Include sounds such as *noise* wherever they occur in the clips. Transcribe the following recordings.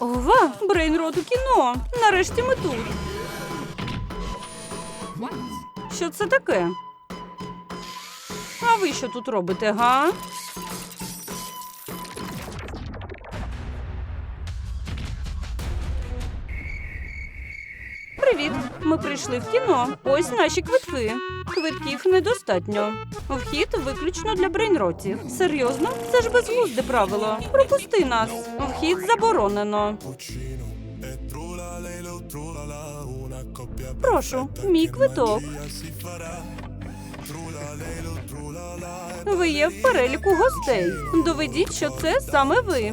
Ова, Брейнрот у кіно. Нарешті ми тут. Що це таке? А ви що тут робите, га? Ми прийшли в кіно. Ось наші квитки. Квитків недостатньо. Вхід виключно для брейнротів. Серйозно? Це ж безглузде правило. Пропусти нас. Вхід заборонено. Прошу, мій квиток. Ви є в переліку гостей. Доведіть, що це саме ви.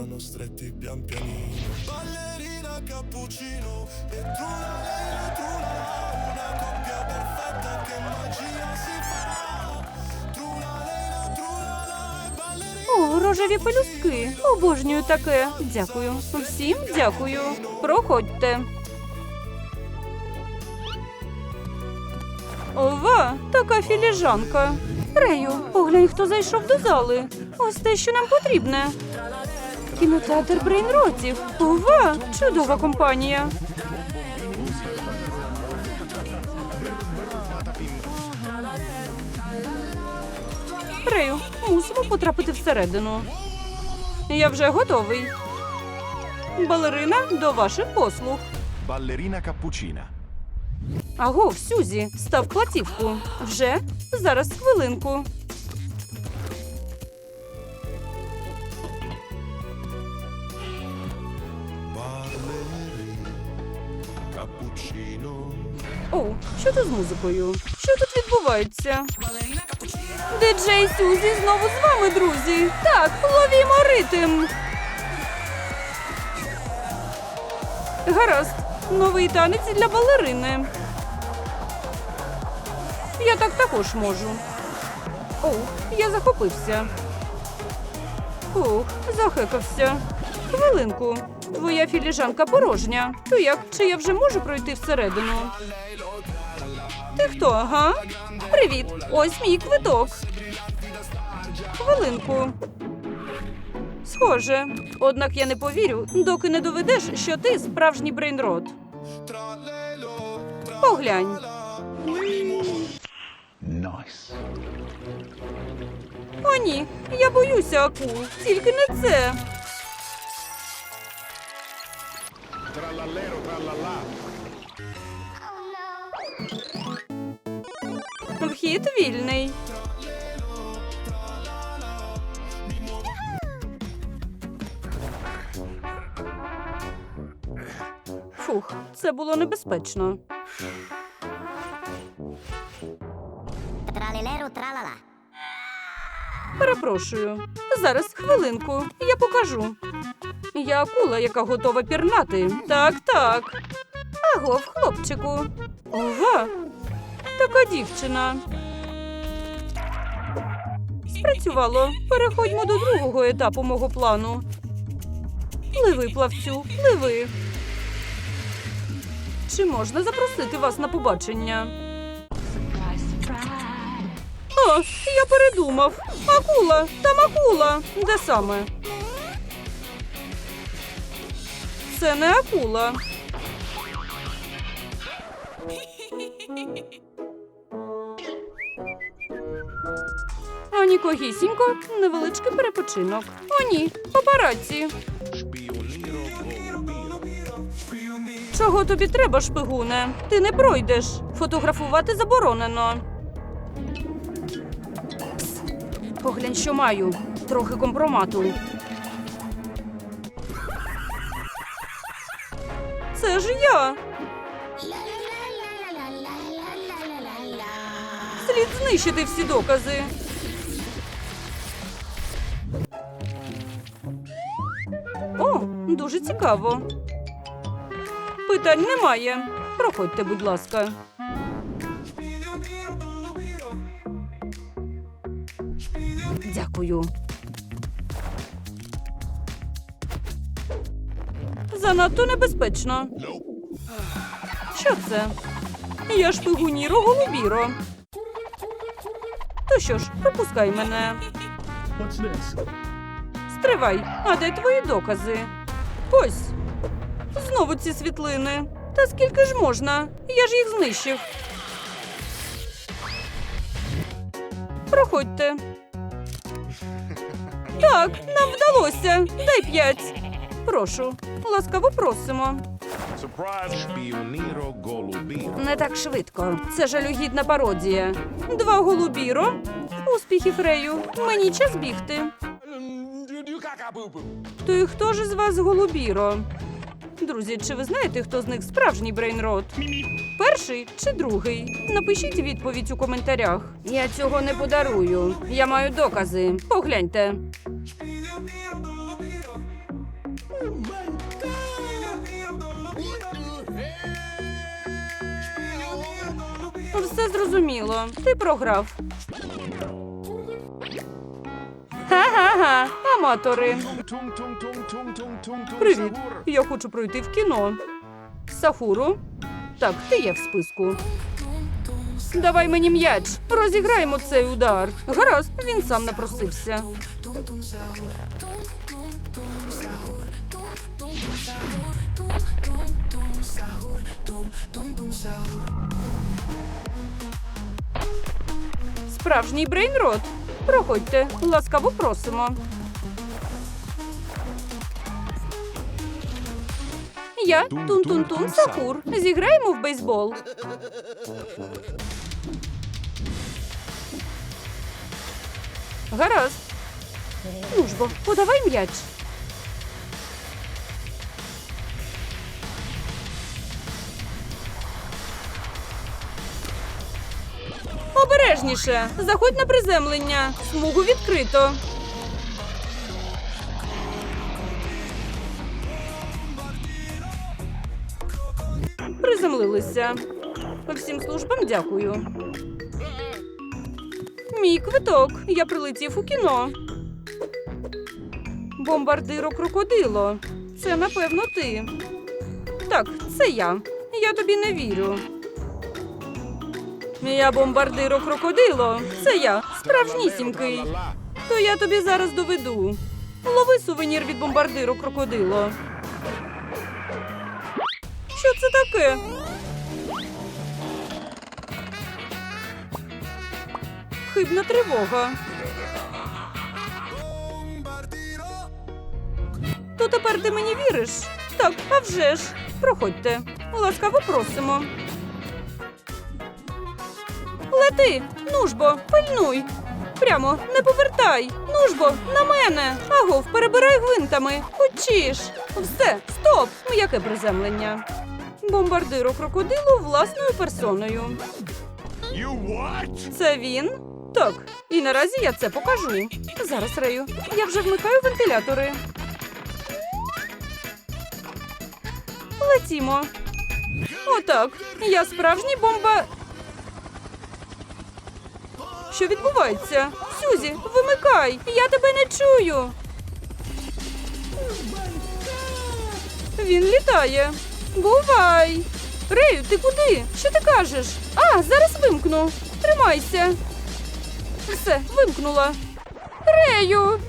Рожеві пелюстки. Обожнюю таке. Дякую. Всім дякую. Проходьте. Ова, така філіжанка. Рею, поглянь, хто зайшов до зали. Ось те, що нам потрібне. Кінотеатр Брейнротів. Ова, чудова компанія. Рею, мусимо потрапити всередину. Я вже готовий. Балерина до ваших послуг. Ballerina cappuccina. Аго, Сюзі, став платівку. Вже? Зараз хвилинку. Оу, що тут з музикою? Що тут відбувається? Диджей Сюзі знову з вами, друзі. Так, ловімо ритм. Гаразд, новий танець для балерини. Я так також можу. Оу, я захопився. Ух, захекався. Хвилинку. Твоя філіжанка порожня. То як? Чи я вже можу пройти всередину? Ти хто, ага? Привіт, ось мій квиток. Хвилинку. Схоже. Однак я не повірю, доки не доведеш, що ти справжній брейнрот. Поглянь. Nice. О, ні, я боюся акул. Тільки не це. Вхід вільний. Фух, це було небезпечно. Тралілеру тралала. Перепрошую. Зараз хвилинку. Я покажу. Я акула, яка готова пірнати. Так, так. Агов, хлопчику. Ова! Така дівчина. Спрацювало. Переходьмо до другого етапу мого плану. Пливи, плавцю, пливи. Чи можна запросити вас на побачення? О, я передумав. Акула, там акула. Де саме? Це не акула. А нікогісінько, невеличкий перепочинок. О, ні, папараці. Чого тобі треба, шпигуне? Ти не пройдеш. Фотографувати заборонено. Поглянь, що маю. Трохи компромату. Це ж я. Слід знищити всі докази. О, дуже цікаво. Питань немає. Проходьте, будь ласка. Дякую. Занадто небезпечно. Що це? Я шпигуніро голубіро. То що ж, пропускай мене. What's this? Стривай, а де твої докази? Ось. Знову ці світлини. Та скільки ж можна? Я ж їх знищив. Проходьте. Так, нам вдалося. Дай п'ять. Прошу, ласкаво просимо. Не так швидко. Це жалюгідна пародія. Два голубіро. Успіхів Рею. Мені час бігти. То і хто ж із вас голубіро? Друзі, чи ви знаєте, хто з них справжній брейнрот? Перший чи другий? Напишіть відповідь у коментарях. Я цього не подарую. Я маю докази. Погляньте. Все зрозуміло. Ти програв. Ха-ха-ха, аматори. Привіт. Я хочу пройти в кіно. Сахуру. Так, ти є в списку. Давай мені м'яч. Розіграємо цей удар. Гаразд, він сам напросився. Справжній брейнрот. Проходьте, ласкаво просимо. Я Тун-Тун-Тун Сахур. Зіграємо в бейсбол. Гаразд. Ну ж бо, подавай м'яч. Обережніше. Заходь на приземлення. Смугу відкрито. Приземлилися. Всім службам дякую. Мій квиток. Я прилетів у кіно. Бомбардиро крокодило. Це напевно ти. Так, це я. Я тобі не вірю. Я бомбардиро крокодило. Це я, справжнісінький. То я тобі зараз доведу. Лови сувенір від бомбардиру крокодило. Що це таке? Хибна тривога. То тепер ти мені віриш? Так, а вже ж. Проходьте. Ласкаво просимо. Лети, ну ж пильнуй. Прямо, не повертай. Ну ж бо, на мене. Агов, перебирай гвинтами. Хочеш. Все, стоп. М'яке приземлення. Бомбардиро крокодилу власною персоною. Це він? Так. І наразі я це покажу. Зараз, Рею. Я вже вмикаю вентилятори. Летімо. Отак. Я справжній бомба. Що відбувається? Сюзі, вимикай! Я тебе не чую. Він літає. Бувай! Рею, ти куди? Що ти кажеш? А, зараз вимкну. Тримайся. Все, вимкнула. Рею!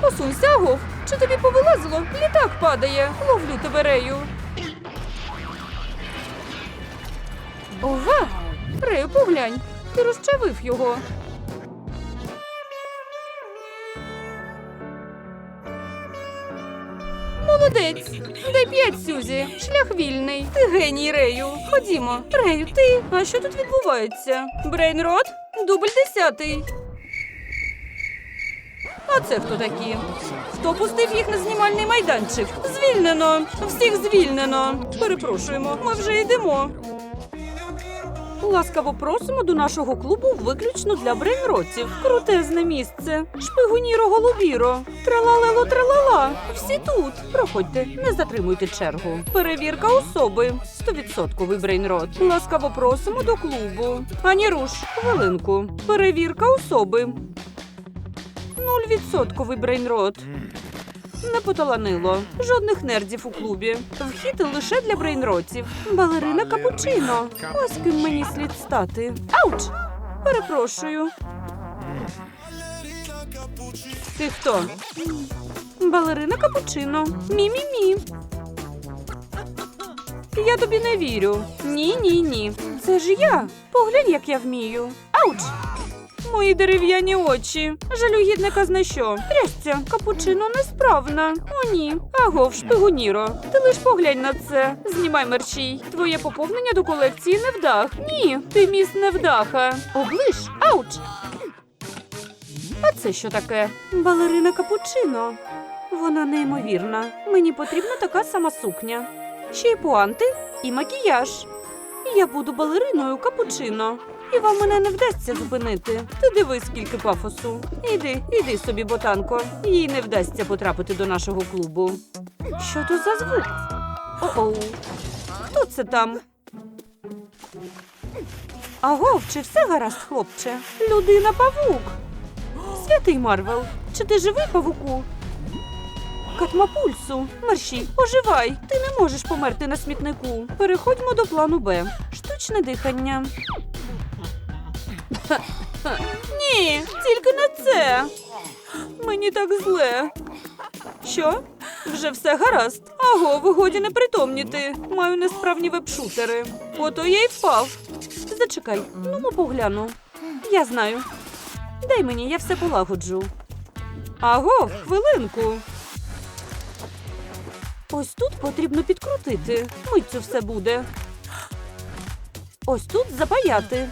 Посунься, Агов. Чи тобі повилазило? Літак падає. Ловлю тебе, Рею. Ова! Рею, поглянь. Ти розчавив його. Молодець. Дай п'ять, Сюзі. Шлях вільний. Ти геній, Рею. Ходімо. Рею, ти. А що тут відбувається? Брейнрот? Дубль десятий. А це хто такі? Хто пустив їх на знімальний майданчик? Звільнено! Всіх звільнено! Перепрошуємо, ми вже йдемо. Ласкаво просимо до нашого клубу виключно для брейнротів. Крутезне місце. Шпигуніро голубіро. Тралалело тралала. Всі тут. Проходьте, не затримуйте чергу. Перевірка особи. Стовідсотковий брейнрот. Ласкаво просимо до клубу. Ані руш, хвилинку. Перевірка особи. Нульвідсотковий брейнрот. Не поталанило. Жодних нердів у клубі. Вхід лише для брейнротів. Балерина капучино. Ось ким мені слід стати. Ауч! Перепрошую. Ти хто? Балерина капучино. Мі-мі-мі. Я тобі не вірю. Ні, ні, ні. Це ж я. Поглянь, як я вмію. Ауч! Мої дерев'яні очі. Жалюгідника зна що. Трясця, капучино несправна. О, ні. Агов, шпигуніро. Ти лиш поглянь на це. Знімай мерчій. Твоє поповнення до колекції невдах. Ні, ти міс невдаха. Оближ. Ауч! А це що таке? Балерина капучино. Вона неймовірна. Мені потрібна така сама сукня. Ще й пуанти і макіяж. Я буду балериною капучино. І вам мене не вдасться зупинити. Ти дивись, скільки пафосу. Іди, іди собі, ботанко. Їй не вдасться потрапити до нашого клубу. Що то за звук? О-оу. Хто це там? Агов, чи все гаразд, хлопче? Людина павук. Святий Марвел, чи ти живий павуку? Катмапульсу, мерші, оживай! Ти не можеш померти на смітнику. Переходьмо до плану Б. Штучне дихання. *laughs* Ні, тільки не це. Мені так зле. Що? Вже все гаразд. Аго, ви годі не притомніти. Маю несправні вебшутери. Ото я й впав. Зачекай, ну мо погляну. Я знаю. Дай мені, я все полагоджу. Аго, хвилинку. Ось тут потрібно підкрутити. Миттю все буде. Ось тут запаяти.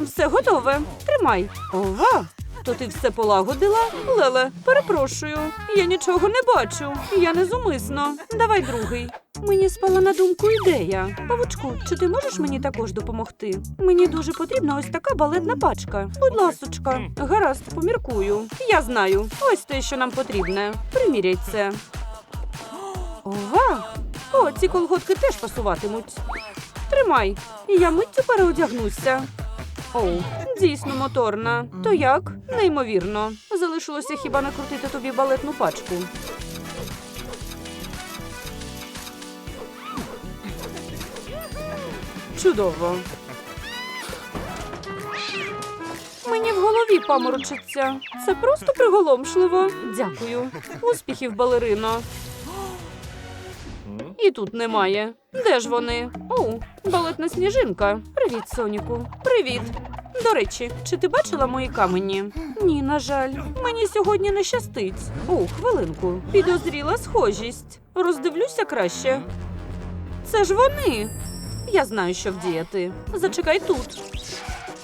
Все готове. Тримай. Ова. То ти все полагодила? Леле, перепрошую. Я нічого не бачу. Я не зумисно. Давай другий. Мені спала на думку ідея. Павучку, чи ти можеш мені також допомогти? Мені дуже потрібна ось така балетна пачка. Будь ласочка. Гаразд, поміркую. Я знаю. Ось те, що нам потрібне. Приміряй це. Ова! О, ці колготки теж пасуватимуть. Тримай, я миттю переодягнуся. Оу, дійсно моторна. То як? Неймовірно. Залишилося хіба накрутити тобі балетну пачку. Чудово. Мені в голові паморочиться. Це просто приголомшливо. Дякую. Успіхів, балерино. І тут немає. Де ж вони? Оу, балетна сніжинка. Привіт, Соніку. Привіт. До речі, чи ти бачила мої камені? Ні, на жаль. Мені сьогодні не щастить. О, хвилинку. Підозріла схожість. Роздивлюся краще. Це ж вони. Я знаю, що вдіяти. Зачекай тут.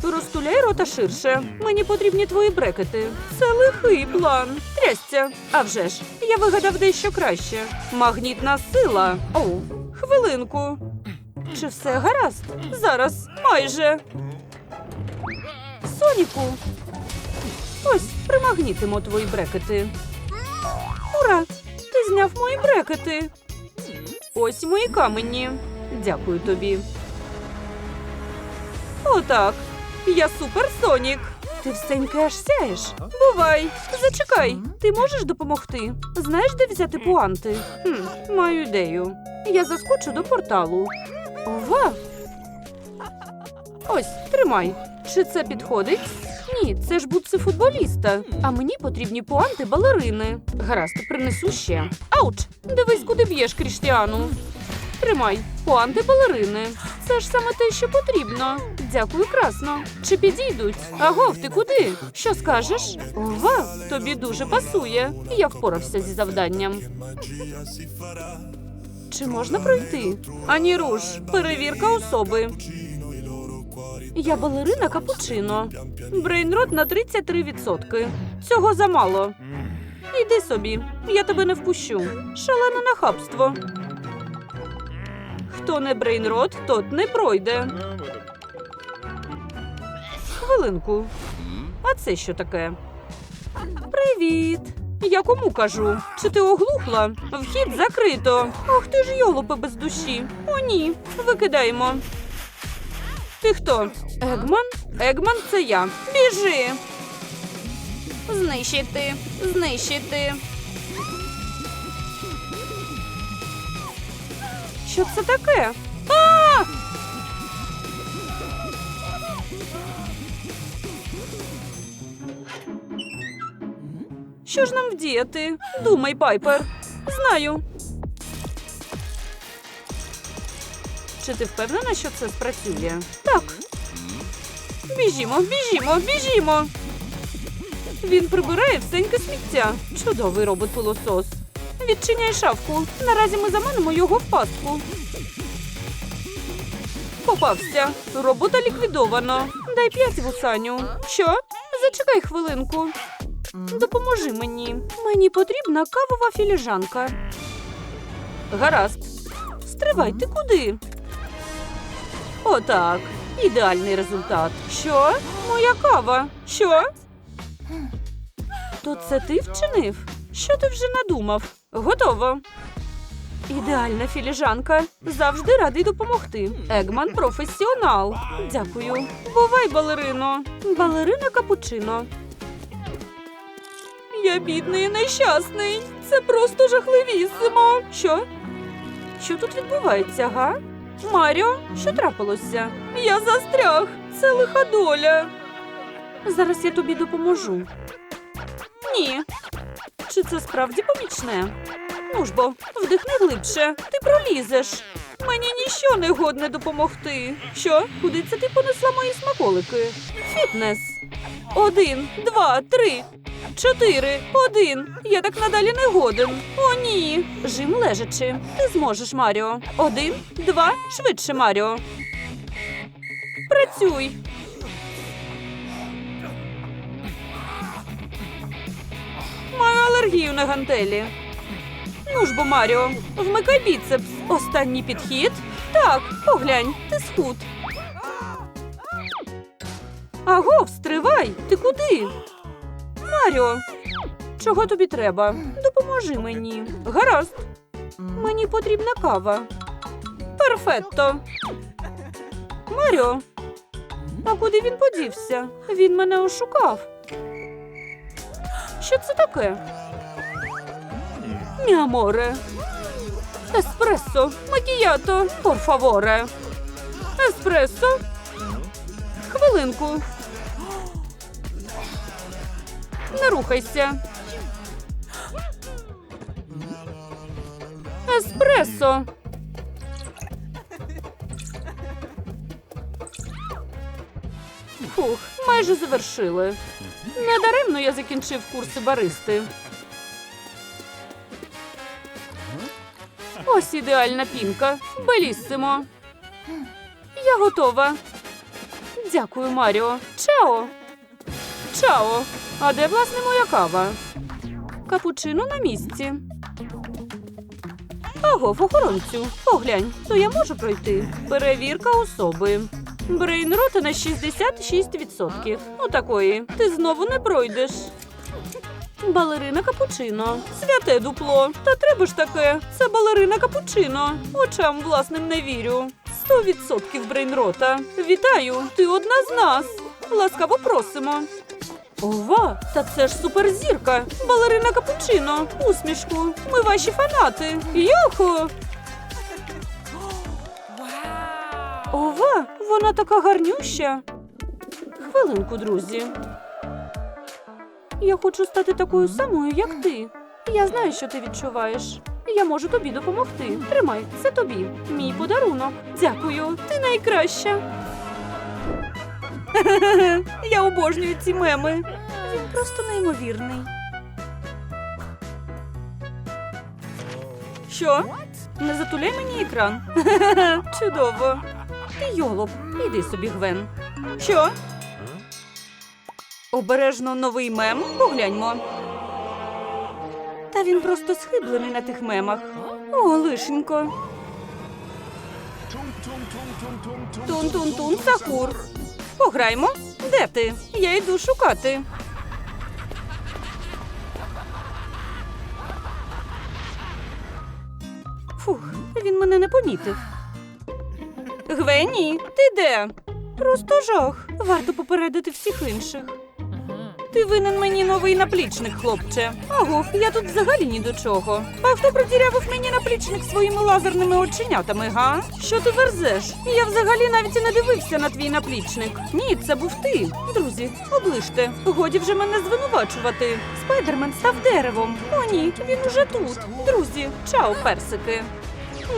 Розтуляй рота ширше. Мені потрібні твої брекети. Це лихий план. Трясця. А вже ж, я вигадав дещо краще. Магнітна сила. Оу, хвилинку. Чи все гаразд? Зараз, майже. Соніку. Ось, примагнітимо твої брекети. Ура! Ти зняв мої брекети. Ось мої камені. Дякую тобі. Отак. Я супер Сонік. Ти всеньки аж сяєш. Бувай, зачекай. Ти можеш допомогти? Знаєш, де взяти пуанти? Хм, маю ідею. Я заскочу до порталу. Ова. Ось, тримай. Чи це підходить? Ні, це ж бутси футболіста. А мені потрібні пуанти балерини. Гаразд, принесу ще. Ауч! Дивись, куди б'єш, Кріштіану. Тримай, пуанти балерини. Це ж саме те, що потрібно. Дякую, красно. Чи підійдуть? Агов, ти куди? Що скажеш? Ова, тобі дуже пасує. Я впорався зі завданням. Чи можна пройти? Ані руш, перевірка особи. Я балерина капучино. Брейнрот на 33%. Цього замало. Іди собі, я тебе не впущу. Шалене нахабство. Хто не брейнрот, тот не пройде. Хвилинку. А це що таке? Привіт. Я кому кажу? Чи ти оглухла? Вхід закрито. Ох ти ж йолопи без душі. О, ні. Викидаємо. Ти хто? Егман? Егман це я. Біжи. Знищити. Знищити. Що це таке? Що ж нам вдіяти? Думай, Пайпер. Знаю. Чи ти впевнена, що це спрацює? Так. Біжімо, біжімо, біжімо. Він прибирає всеньке сміття. Чудовий робот пилосос. Відчиняй шафку. Наразі ми заманимо його в пастку. Попався. Робота ліквідовано. Дай п'ять вусаню. Що? Зачекай хвилинку. Допоможи мені. Мені потрібна кавова філіжанка. Гаразд. Стривай, ти куди? Отак. Ідеальний результат. Що? Моя кава. Що? То це ти вчинив? Що ти вже надумав? Готово. Ідеальна філіжанка. Завжди радий допомогти. Егман професіонал. Дякую. Бувай, балерино. Балерина капучино. Я бідний і нещасний. Це просто жахливісимо. Що? Що тут відбувається, га? Маріо, що трапилося? Я застряг. Це лиха доля. Зараз я тобі допоможу. Ні. Чи це справді помічне? Ну ж бо, вдихни глибше. Ти пролізеш. Мені ніщо не годне допомогти. Що? Куди це ти понесла мої смаколики? Фітнес. Один, два, три, чотири, один. Я так надалі не годен. О, ні. Жим лежачи. Ти зможеш, Маріо. Один, два, швидше, Маріо. Працюй. Маю алергію на гантелі. Ну ж бо, Маріо, вмикай біцепс. Останній підхід. Так, поглянь, ти схуд. Аго, стривай! Ти куди? Маріо, чого тобі треба? Допоможи мені. Гаразд. Мені потрібна кава. Перфетто. Маріо. А куди він подівся? Він мене ошукав. Що це таке? Міаморе. Еспресо, макіято, порфаворе. Еспресо. Хвилинку. Не рухайся. Еспресо. Фух, майже завершили. Недаремно я закінчив курси баристи. Ось ідеальна пінка. Беліссимо. Я готова. Дякую, Маріо. Чао. Чао. А де власне моя кава? Капучино на місці. Аго, охоронцю, поглянь, то я можу пройти. Перевірка особи. Брейнрота на 66%. Ну такої. Ти знову не пройдеш. Балерина капучино. Святе дупло. Та треба ж таке. Це балерина капучино. Очам власним не вірю. Сто відсотків брейнрота. Вітаю! Ти одна з нас. Ласкаво просимо. Ова, та це ж суперзірка. Балерина капучино. Усмішку. Ми ваші фанати. Йоху! Ова, вона така гарнюща. Хвилинку, друзі. Я хочу стати такою самою, як ти. Я знаю, що ти відчуваєш. Я можу тобі допомогти. Тримай, це тобі. Мій подарунок. Дякую, ти найкраща. Я обожнюю ці меми. Він просто неймовірний. Що? Не затуляй мені екран. *laughs* Чудово. Ти йолоп, іди собі, Гвен. Що? Обережно новий мем. Погляньмо. Та він просто схиблений на тих мемах. О, лишенько. Тун-тун-тун, Сахур. Пограймо. Де ти? Я йду шукати. Фух, він мене не помітив. Гвені, ти де? Просто жах. Варто попередити всіх інших. Ти винен мені новий наплічник, хлопче. Агов, я тут взагалі ні до чого. А хто продірявив мені наплічник своїми лазерними оченятами, га? Що ти верзеш? Я взагалі навіть і не дивився на твій наплічник. Ні, це був ти. Друзі, оближте. Годі вже мене звинувачувати. Спайдермен став деревом. О, ні, він уже тут. Друзі, чао, персики.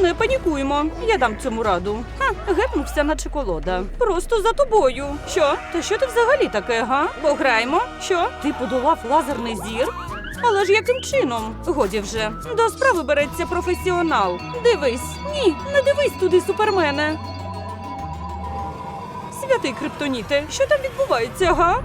Не панікуймо, я дам цьому раду. Ха, гепнувся наче колода. Просто за тобою. Що? Та що ти взагалі таке, га? Пограємо? Що? Ти подолав лазерний зір? Але ж яким чином? Годі вже. До справи береться професіонал. Дивись. Ні, не дивись туди, супермене. Святий криптоніте, що там відбувається, га?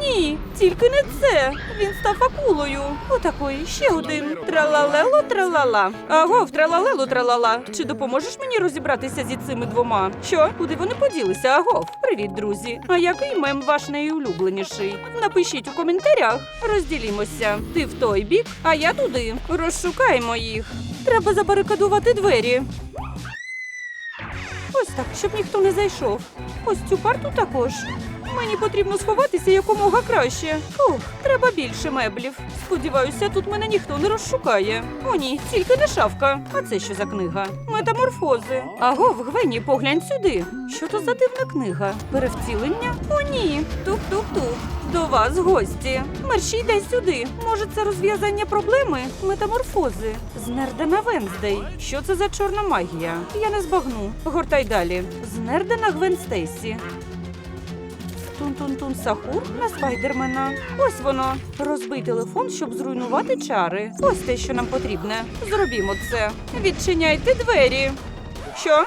Ні, тільки не це. Він став акулою. Отакої, ще один. Тралалело тралала. Агов, тралалело тралала. Чи допоможеш мені розібратися зі цими двома? Що? Куди вони поділися? Агов? Привіт, друзі. А який мем ваш найулюбленіший? Напишіть у коментарях. Розділімося. Ти в той бік, а я туди. Розшукаємо їх. Треба забарикадувати двері. Ось так, щоб ніхто не зайшов. Ось цю парту також. Мені потрібно сховатися якомога краще. Ух, треба більше меблів. Сподіваюся, тут мене ніхто не розшукає. О, ні, тільки не шавка. А це що за книга? Метаморфози. Агов, Гвені, поглянь сюди. Що то за дивна книга? Перевтілення? О, ні. Тук-тук-тук. До вас гості. Мерші йде сюди. Може, це розв'язання проблеми? Метаморфози. Знердена Венздей. Що це за чорна магія? Я не збагну. Гортай далі. Знердена Гвен Стейсі. Тун-тун-тун Сахур на спайдермена. Ось воно. Розбий телефон, щоб зруйнувати чари. Ось те, що нам потрібне. Зробімо це. Відчиняйте двері. Що?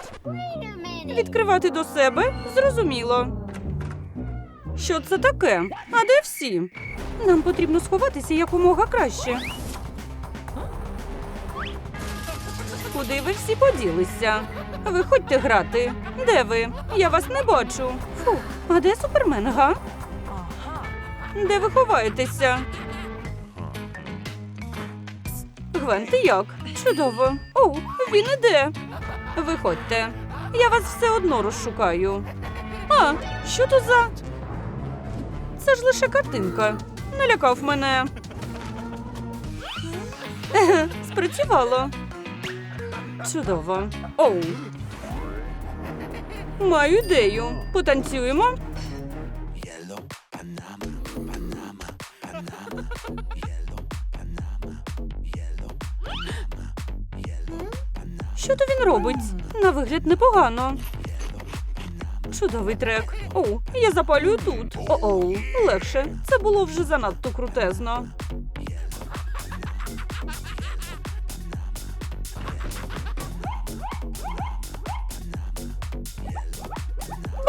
Відкривати до себе? Зрозуміло. Що це таке? А де всі? Нам потрібно сховатися якомога краще. Куди ви всі поділися? Виходьте грати. Де ви? Я вас не бачу. Фу, а де супермен, га? Де ви ховаєтеся? Гвен, ти як? Чудово. О, він іде. Виходьте. Я вас все одно розшукаю. А, що то за. Це ж лише картинка. Налякав мене. Спрацювало. Чудово. Оу. Маю ідею. Потанцюємо. Що то він робить? На вигляд непогано. Чудовий трек. Оу, я запалюю тут. О-оу, легше. Це було вже занадто крутезно.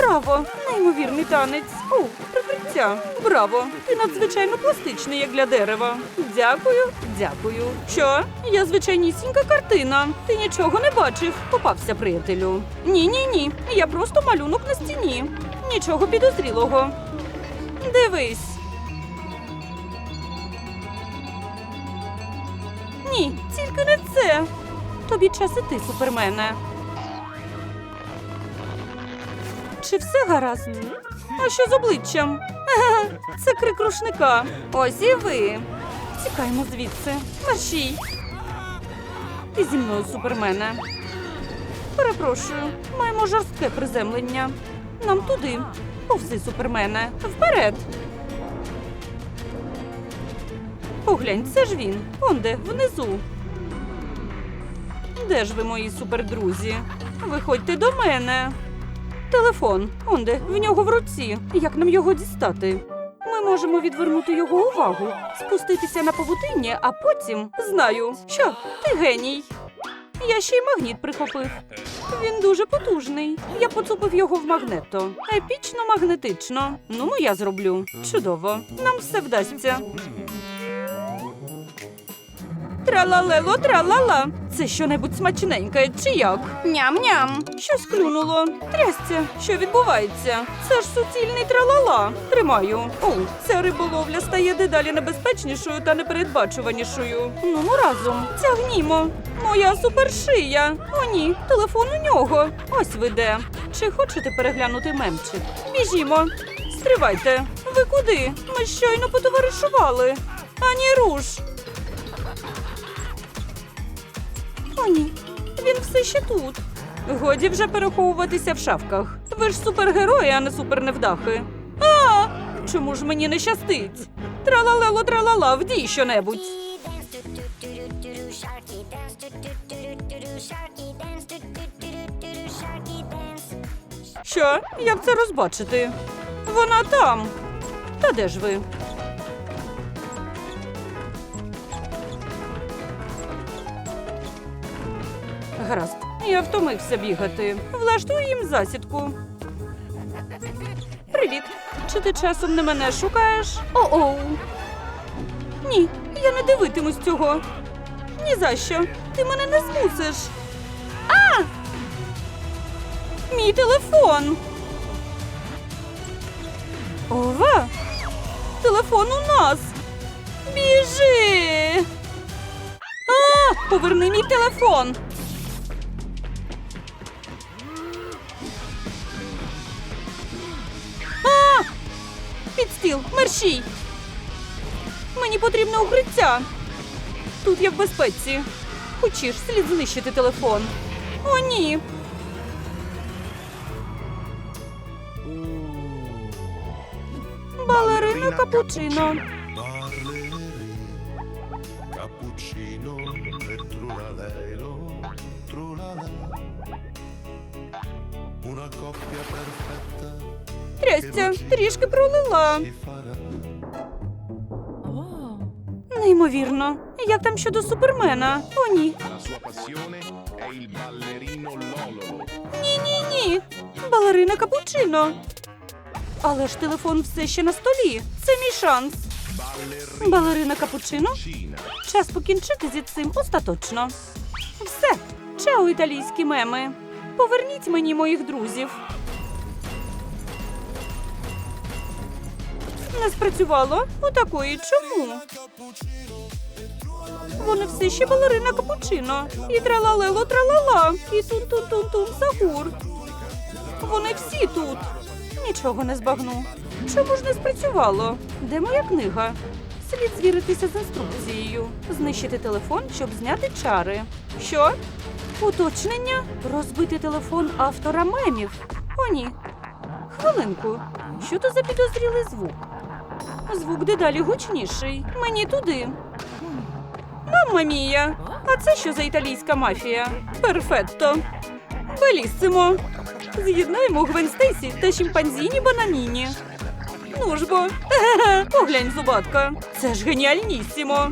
Браво! Неймовірний танець. О, прикриття. Браво! Ти надзвичайно пластичний, як для дерева. Дякую, дякую. Що? Я звичайнісінька картина. Ти нічого не бачив. Попався, приятелю. Ні, ні, ні. Я просто малюнок на стіні. Нічого підозрілого. Дивись. Ні, тільки не це. Тобі час іти, супермене. Чи все гаразд? А що з обличчям? Це крик рушника. Ось і ви. Тікаємо звідси. Мерщій. Ти зі мною, супермене. Перепрошую, маємо жорстке приземлення. Нам туди. Повзи, супермене. Вперед. Поглянь, це ж він. Он де, внизу. Де ж ви, мої супердрузі? Виходьте до мене. Телефон. Онде, в нього в руці. Як нам його дістати? Ми можемо відвернути його увагу, спуститися на павутиння, а потім знаю, що ти геній. Я ще й магніт прихопив. Він дуже потужний. Я поцупив його в магнето. Епічно магнетично. Ну, я зроблю. Чудово. Нам все вдасться. Тралалело, тралала. Це щонебудь смачненьке, чи як? Ням-ням. Щось клюнуло. Трясця, що відбувається? Це ж суцільний тралала. Тримаю. О, ця риболовля стає дедалі небезпечнішою та непередбачуванішою. Ну, ну разом. Тягнімо. Моя супершия. О, ні, телефон у нього. Ось ви де. Чи хочете переглянути мемчик? Біжімо. Стривайте. Ви куди? Ми щойно потоваришували. Ані руш. О, він все ще тут. Годі вже переховуватися в шафках. Ви ж супергерої, а не суперневдахи. А! Чому ж мені не щастить? Тралалело тралала, вдій щонебудь. Що? Як це розбачити? Вона там. Та де ж ви? Гаразд, я втомився бігати. Влаштую їм засідку. Привіт. Чи ти часом не мене шукаєш? О-оу. Ні, я не дивитимусь цього. Ні за що. Ти мене не змусиш. А! Мій телефон. Ова! Телефон у нас. Біжи. А, поверни мій телефон. Під стіл, мерщій. Мені потрібне укриття. Тут я в безпеці. Хочеш, слід знищити телефон. О, ні. Балерина капучино. Una coppia perfetta Трястя, трішки пролила. Неймовірно. Як там щодо супермена? О, ні. La sua passione è il ballerino Lololo. Ні, ні, ні. Балерина капучино. Але ж телефон все ще на столі. Це мій шанс. Балерина капучино. Час покінчити зі цим остаточно. Все. Чао, італійські меми. Поверніть мені моїх друзів. Не спрацювало? Отакої чому? Вони все ще балерина капучино. І тралалело тралала. І тун-тун-тун-тун сагур. Вони всі тут. Нічого не збагну. Чому ж не спрацювало? Де моя книга? Слід звіритися з інструкцією. Знищити телефон, щоб зняти чари. Що? Уточнення? Розбити телефон автора мемів. О, ні. Хвилинку. Що то за підозрілий звук? Звук дедалі гучніший. Мені туди. Мамма мія! А це що за італійська мафія? Перфетто. Беліссимо. З'єднаємо Гвен та шимпанзіні бананіні. Ну ж бо, поглянь, зубатка. Це ж геніальнісімо.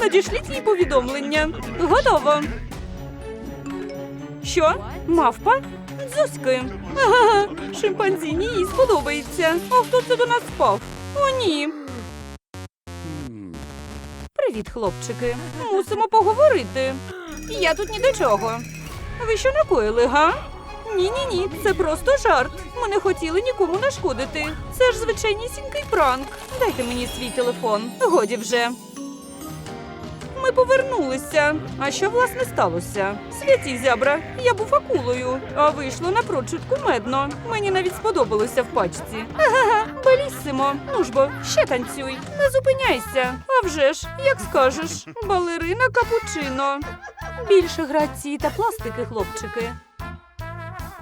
Надішліть їй повідомлення. Готово. Що? Мавпа? Дзузьки. Ага, шимпанзіні їй сподобається. А хто це до нас спав? О, ні. Привіт, хлопчики. Мусимо поговорити. Я тут ні до чого. Ви що накоїли, га? Ні, ні, ні, це просто жарт. Ми не хотіли нікому нашкодити. Це ж звичайнісінький пранк. Дайте мені свій телефон. Годі вже. Ми повернулися. А що власне сталося? Святі зябра, я був акулою, а вийшло напрочуд кумедно. Мені навіть сподобалося в пачці. Ага, балісимо. Ну ж бо, ще танцюй. Не зупиняйся. А вже ж, як скажеш, балерина капучино. Більше грації та пластики, хлопчики.